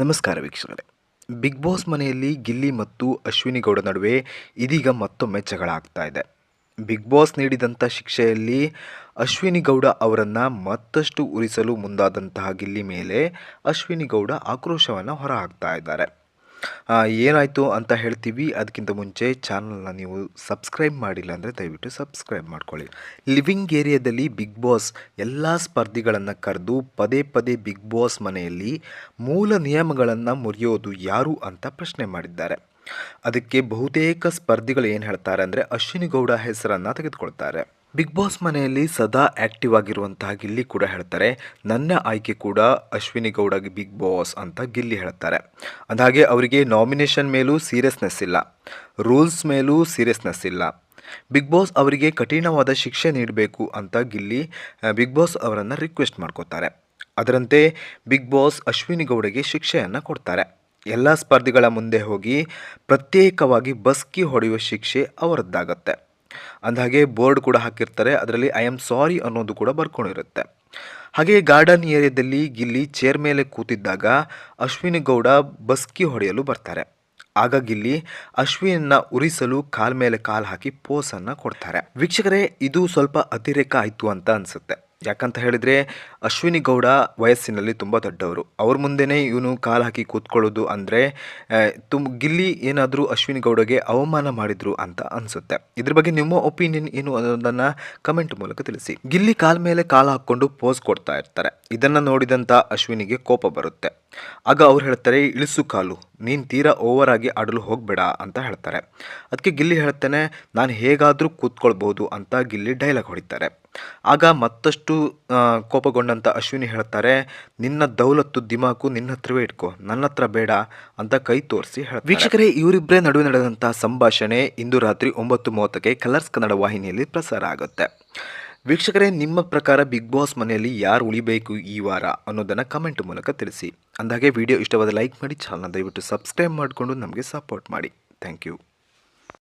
ನಮಸ್ಕಾರ ವೀಕ್ಷಕರೇ. Big boss ಮನೆಯಲ್ಲಿ ಗಿಲ್ಲಿ ಮತ್ತು ಅಶ್ವಿನಿ ಗೌಡ ನಡುವೆ ಇದೀಗ ಮತ್ತೊಮ್ಮೆ ಜಗಳ ಆಗ್ತಾ ಇದೆ. ಬಿಗ್ ಬಾಸ್ ನೀಡಿದಂಥ ಶಿಕ್ಷೆಯಲ್ಲಿ ಅಶ್ವಿನಿ ಗೌಡ ಅವರನ್ನು ಮತ್ತಷ್ಟು ಉರಿಸಲು ಮುಂದಾದಂತಹ ಗಿಲ್ಲಿ ಮೇಲೆ ಅಶ್ವಿನಿ ಗೌಡ ಆಕ್ರೋಶವನ್ನು ಹೊರಹಾಕ್ತಾ ಇದ್ದಾರೆ. ಏನಾಯಿತು ಅಂತ ಹೇಳ್ತೀವಿ. ಅದಕ್ಕಿಂತ ಮುಂಚೆ ಚಾನಲ್ನ ನೀವು ಸಬ್ಸ್ಕ್ರೈಬ್ ಮಾಡಿಲ್ಲ ಅಂದರೆ ದಯವಿಟ್ಟು ಸಬ್ಸ್ಕ್ರೈಬ್ ಮಾಡ್ಕೊಳ್ಳಿ. ಲಿವಿಂಗ್ ಏರಿಯಾದಲ್ಲಿ ಬಿಗ್ ಬಾಸ್ ಎಲ್ಲ ಸ್ಪರ್ಧಿಗಳನ್ನು ಕರೆದು ಪದೇ ಪದೇ ಬಿಗ್ ಬಾಸ್ ಮನೆಯಲ್ಲಿ ಮೂಲ ನಿಯಮಗಳನ್ನು ಮುರಿಯೋದು ಯಾರು ಅಂತ ಪ್ರಶ್ನೆ ಮಾಡಿದ್ದಾರೆ. ಅದಕ್ಕೆ ಬಹುತೇಕ ಸ್ಪರ್ಧಿಗಳು ಏನು ಹೇಳ್ತಾರೆ ಅಂದರೆ ಅಶ್ವಿನಿ ಗೌಡ ಹೆಸರನ್ನು ತೆಗೆದುಕೊಳ್ತಾರೆ. ಬಿಗ್ ಬಾಸ್ ಮನೆಯಲ್ಲಿ ಸದಾ ಆ್ಯಕ್ಟಿವ್ ಆಗಿರುವಂತಹ ಗಿಲ್ಲಿ ಕೂಡ ಹೇಳ್ತಾರೆ. ನನ್ನ ಆಯ್ಕೆ ಕೂಡ ಅಶ್ವಿನಿ ಗೌಡಗೆ ಬಿಗ್ ಬಾಸ್ ಅಂತ ಗಿಲ್ಲಿ ಹೇಳ್ತಾರೆ. ಅಂದಹಾಗೆ ಅವರಿಗೆ ನಾಮಿನೇಷನ್ ಮೇಲೂ ಸೀರಿಯಸ್ನೆಸ್ ಇಲ್ಲ. ರೂಲ್ಸ್ ಮೇಲೂ ಸೀರಿಯಸ್ನೆಸ್ ಇಲ್ಲ. ಬಿಗ್ ಬಾಸ್ ಅವರಿಗೆ ಕಠಿಣವಾದ ಶಿಕ್ಷೆ ನೀಡಬೇಕು ಅಂತ ಗಿಲ್ಲಿ ಬಿಗ್ ಬಾಸ್ ಅವರನ್ನು ರಿಕ್ವೆಸ್ಟ್ ಮಾಡ್ಕೋತಾರೆ ಅದರಂತೆ ಬಿಗ್ ಬಾಸ್ ಅಶ್ವಿನಿ ಗೌಡಗೆ ಶಿಕ್ಷೆಯನ್ನು ಕೊಡ್ತಾರೆ. ಎಲ್ಲ ಸ್ಪರ್ಧಿಗಳ ಮುಂದೆ ಹೋಗಿ ಪ್ರತ್ಯೇಕವಾಗಿ ಬಸ್ಕಿ ಹೊಡೆಯುವ ಶಿಕ್ಷೆ ಅವರದ್ದಾಗತ್ತೆ. ಅಂದಹಾಗೆ ಬೋರ್ಡ್ ಕೂಡ ಹಾಕಿರ್ತಾರೆ. ಅದರಲ್ಲಿ ಐ ಆಮ್ ಸಾರಿ ಅನ್ನೋದು ಕೂಡ ಬರ್ಕೊಂಡಿರುತ್ತೆ ಹಾಗೆ ಗಾರ್ಡನ್ ಏರಿಯಾದಲ್ಲಿ ಗಿಲ್ಲಿ ಚೇರ್ ಮೇಲೆ ಕೂತಿದ್ದಾಗ ಅಶ್ವಿನಿ ಗೌಡ ಬಸ್ಕಿ ಹೊಡೆಯಲು ಬರ್ತಾರೆ. ಆಗ ಗಿಲ್ಲಿ ಅಶ್ವಿನನ್ನ ಉರಿಸಲು ಕಾಲ್ ಮೇಲೆ ಕಾಲ್ ಹಾಕಿ ಪೋಸನ್ನು ಕೊಡ್ತಾರೆ. ವೀಕ್ಷಕರೇ, ಇದು ಸ್ವಲ್ಪ ಅತಿರೇಕ ಆಯಿತು ಅಂತ ಅನಿಸುತ್ತೆ. ಯಾಕಂತ ಹೇಳಿದರೆ ಅಶ್ವಿನಿ ಗೌಡ ವಯಸ್ಸಿನಲ್ಲಿ ತುಂಬ ದೊಡ್ಡವರು. ಅವ್ರ ಮುಂದೆನೇ ಇವನು ಕಾಲು ಹಾಕಿ ಕೂತ್ಕೊಳ್ಳೋದು ಅಂದರೆ ತುಂಬ ಗಿಲ್ಲಿ ಏನಾದರೂ ಅಶ್ವಿನಿ ಗೌಡಗೆ ಅವಮಾನ ಮಾಡಿದ್ರು ಅಂತ ಅನಿಸುತ್ತೆ. ಇದ್ರ ಬಗ್ಗೆ ನಿಮ್ಮ ಒಪಿನಿಯನ್ ಏನು ಅನ್ನೋದನ್ನು ಕಮೆಂಟ್ ಮೂಲಕ ತಿಳಿಸಿ. ಗಿಲ್ಲಿ ಕಾಲ ಮೇಲೆ ಕಾಲು ಹಾಕ್ಕೊಂಡು ಪೋಸ್ ಕೊಡ್ತಾ ಇರ್ತಾರೆ. ಇದನ್ನು ನೋಡಿದಂಥ ಅಶ್ವಿನಿಗೆ ಕೋಪ ಬರುತ್ತೆ. ಆಗ ಅವ್ರು ಹೇಳ್ತಾರೆ, ಇಳಿಸು ಕಾಲು, ನೀನು ತೀರಾ ಓವರ್ ಆಗಿ ಆಡಲು ಹೋಗಬೇಡ ಅಂತ ಹೇಳ್ತಾರೆ. ಅದಕ್ಕೆ ಗಿಲ್ಲಿ ಹೇಳ್ತಾನೆ, ನಾನು ಹೇಗಾದರೂ ಕೂತ್ಕೊಳ್ಬೋದು ಅಂತ ಗಿಲ್ಲಿ ಡೈಲಾಗ್ ಹೊಡಿತಾರೆ. ಆಗ ಮತ್ತಷ್ಟು ಕೋಪಗೊಂಡಂಥ ಅಶ್ವಿನಿ ಹೇಳ್ತಾರೆ, ನಿನ್ನ ದೌಲತ್ತು ದಿಮಾಕು ನಿನ್ನ ಹತ್ರವೇ ಇಟ್ಕೋ, ನನ್ನ ಹತ್ರ ಬೇಡ ಅಂತ ಕೈ ತೋರಿಸಿ ಹೇಳ್ತಾರೆ. ವೀಕ್ಷಕರೇ ಇವರಿಬ್ಬರೇ ನಡುವೆ ನಡೆದಂಥ ಸಂಭಾಷಣೆ ಇಂದು ರಾತ್ರಿ ಒಂಬತ್ತು ಮೂವತ್ತಕ್ಕೆ ಕಲರ್ಸ್ ಕನ್ನಡ ವಾಹಿನಿಯಲ್ಲಿ ಪ್ರಸಾರ ಆಗುತ್ತೆ. ವೀಕ್ಷಕರೇ, ನಿಮ್ಮ ಪ್ರಕಾರ ಬಿಗ್ ಬಾಸ್ ಮನೆಯಲ್ಲಿ ಯಾರು ಉಳಿಬೇಕು ಈ ವಾರ ಅನ್ನೋದನ್ನು ಕಮೆಂಟ್ ಮೂಲಕ ತಿಳಿಸಿ. ಅಂದಾಗೆ ವಿಡಿಯೋ ಇಷ್ಟವಾದ ಲೈಕ್ ಮಾಡಿ ಚಾನಲ್ ದಯವಿಟ್ಟು ಸಬ್ಸ್ಕ್ರೈಬ್ ಮಾಡಿಕೊಂಡು ನಮಗೆ ಸಪೋರ್ಟ್ ಮಾಡಿ. Thank you